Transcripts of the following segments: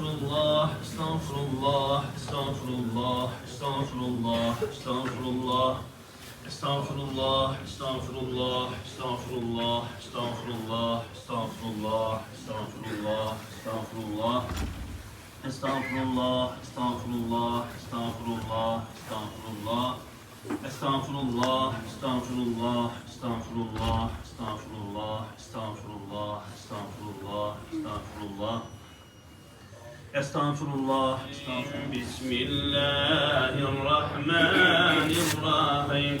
Estağfurullah, estağfurullah, estağfurullah, estağfurullah. Estağfurullah, estağfurullah, estağfurullah, estağfurullah, estağfurullah, estağfurullah, estağfurullah. Estağfurullah, estağfurullah, estağfurullah, estağfurullah. Estağfurullah, estağfurullah, estağfurullah, estağfurullah, estağfurullah, estağfurullah, estağfurullah. Estağfurullah, أستغفر الله بسم الله الرحمن الرحيم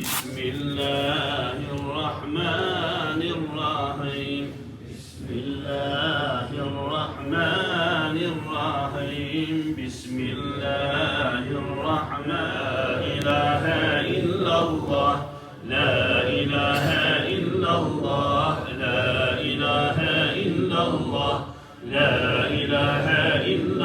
بسم الله الرحمن الرحيم بسم الله الرحمن الرحيم بسم الله الرحمن لا إله إلا الله لا إله إلا الله لا إله إلا الله لا إله إلا الله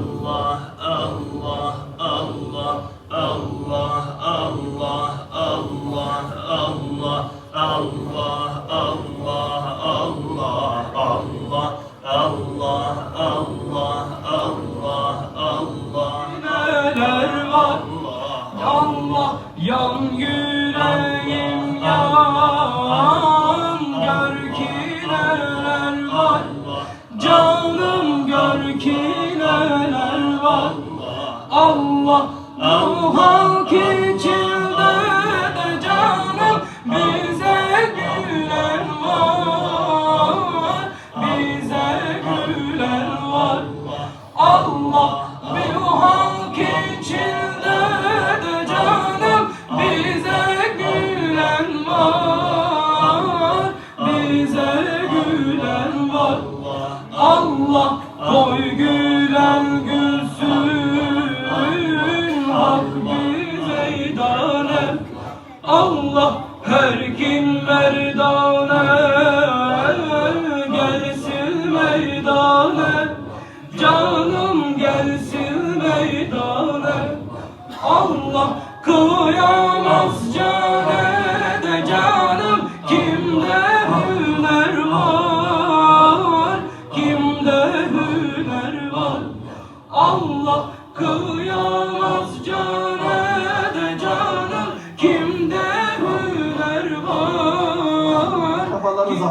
Allah Allah Allah Allah Allah Allah Allah Allah Allah Allah Allah Allah Allah Allah Allah var Allah yüreğim Oh, oh. Erkin merdane.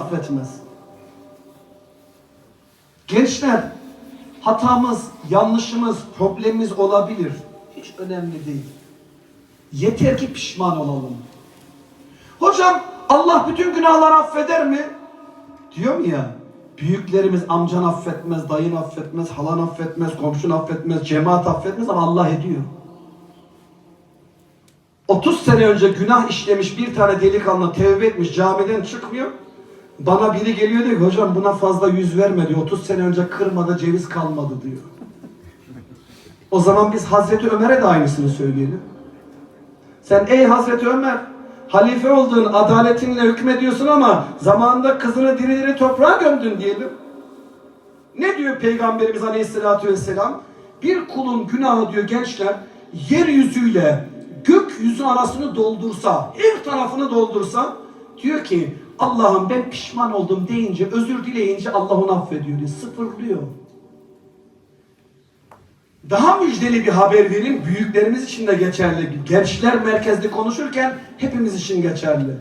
Affetmez. Gençler, hatamız, yanlışımız, problemimiz olabilir. Hiç önemli değil. Yeter ki pişman olalım. Hocam, Allah bütün günahları affeder mi? Diyorum ya, büyüklerimiz amcan affetmez, dayın affetmez, halan affetmez, komşun affetmez, cemaat affetmez ama Allah ediyor. 30 sene önce günah işlemiş bir tane delikanlı tevbe etmiş camiden çıkmıyor. Bana biri geliyor diyor ki hocam buna fazla yüz verme diyor. 30 sene önce kırmada ceviz kalmadı diyor. O zaman biz Hazreti Ömer'e de aynısını söyleyelim. Sen ey Hazreti Ömer halife olduğun adaletinle hükmediyorsun ama zamanında kızını diri diri toprağa gömdün diyelim. Ne diyor Peygamberimiz Aleyhisselatü Vesselam? Bir kulun günahı diyor gençler yeryüzüyle gökyüzü arasını doldursa, her tarafını doldursa diyor ki Allah'ım ben pişman oldum deyince, özür dileyince Allah onu affediyor diyor. Sıfırlıyor. Daha müjdeli bir haber vereyim. Büyüklerimiz için de geçerli. Gençler merkezli konuşurken hepimiz için geçerli.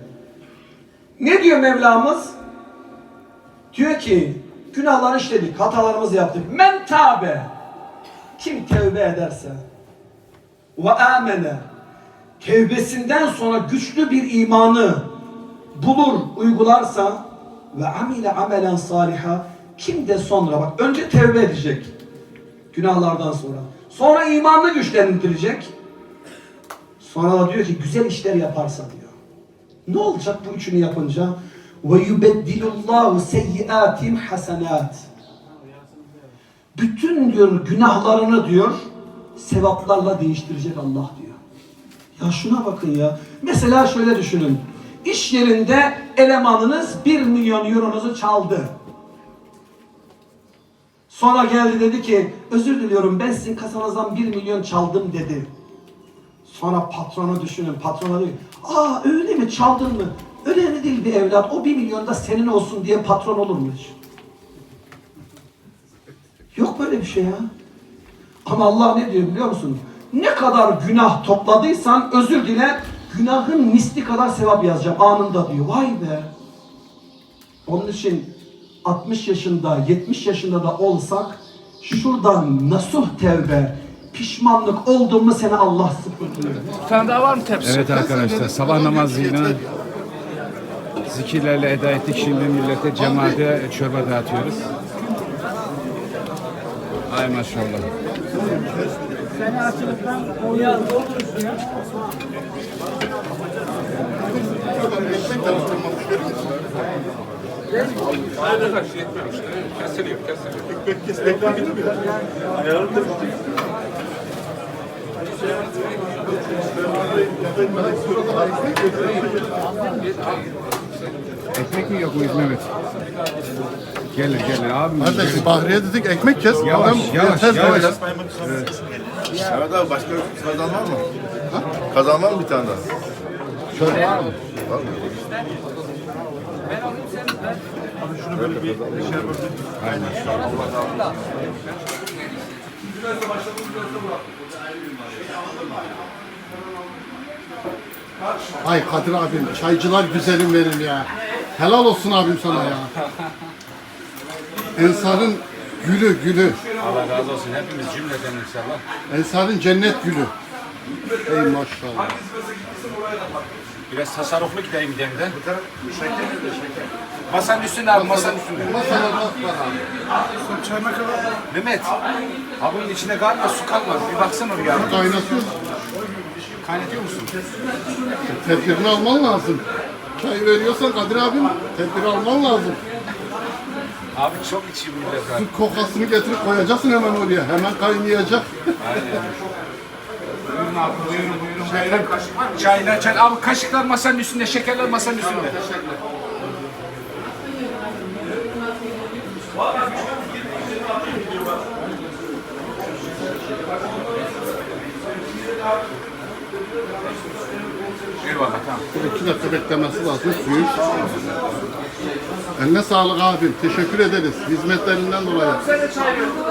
Ne diyor Mevlamız? Diyor ki günahlar işledik, hatalarımızı yaptık. Men tabe. Kim tevbe ederse ve amene tevbesinden sonra güçlü bir imanı bulur, uygularsa ve amile amelen saliha kim de sonra bak önce tevbe edecek günahlardan sonra. Sonra imanını güçlendirecek. Sonra da diyor ki güzel işler yaparsa diyor. Ne olacak bu üçünü yapınca? Ve yubeddilullahu seyyiatim hasenat. bütün diyor günahlarını diyor sevaplarla değiştirecek Allah diyor. Ya şuna bakın ya. Mesela şöyle düşünün. İş yerinde elemanınız 1 milyon euronuzu çaldı. Sonra geldi dedi ki özür diliyorum ben sizin kasanızdan 1 milyon çaldım dedi. Sonra patronu düşünün. Patrona diyor aa öyle mi çaldın mı? Önemli değil bir evlat. O 1 milyon da senin olsun diye patron olur mu hiç? Yok böyle bir şey ya. Ama Allah ne diyor biliyor musun? Ne kadar günah topladıysan özür dile günahın misli kadar sevap yazacağım anında diyor. Vay be. Onun için 60 yaşında 70 yaşında da olsak şuradan nasuh tevbe pişmanlık oldu mu seni Allah sıfırlıyor. Bir tane daha var mı tepsi? Evet arkadaşlar sabah namazıyla zikirlerle eda ettik. Şimdi millete cemaate çorba dağıtıyoruz. Ay maşallah. Ekmek mi yok muyuz Mehmet? Gelir gelir abim. Kardeş Bahriye dedik ekmek kes. Yavaş, Adam yavaş, yeter yavaş. böyle. Evet abi başka kazan var mı? Ha? Kazan var mı bir tane daha? Çorba var mı? Ay Kadir abim çaycılar güzelim benim ya. Helal olsun abim sana ya. Ensar'ın gülü gülü. Allah razı olsun hepimiz cümleten inşallah. Ensar'ın cennet gülü. Ey maşallah. Biraz tasarruflu gideyim demde. Masanın üstünde abi masanın üstünde. Masada bak var abi. Mehmet. Ha bunun içinde galiba su kalmadı. Bir baksana bir ya. Kaynatıyor. Kaynatıyor musun? Tedbirini alman lazım. Çay veriyorsan Kadir abim tedbir alman lazım. Abi çok içi millet. Su kokasını getirip koyacaksın hemen oraya. Hemen kaynayacak. Buyurun abi buyurun buyurun. Çaylar kaşık var mı? Çaylar çay. Abi kaşıklar masanın üstünde, şekerler masanın üstünde. Eyvallah tamam. Bir iki dakika beklemesi lazım suyu. Eline sağlık abim. Teşekkür ederiz hizmetlerinden dolayı.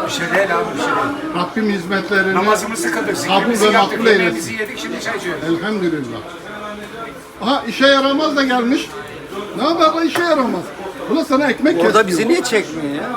Bir şey değil abi bir şey değil. Rabbim hizmetlerini Namazımızı kıldık, kabul zikrimizi ve yaptık, makbul yemeğimizi eylesin. yedik, şimdi çay içiyoruz. Elhamdülillah. Aha işe yaramaz da gelmiş. Ne haber lan işe yaramaz. Bu da sana ekmek Orada kesiyor. bizi niye çekmiyor ya?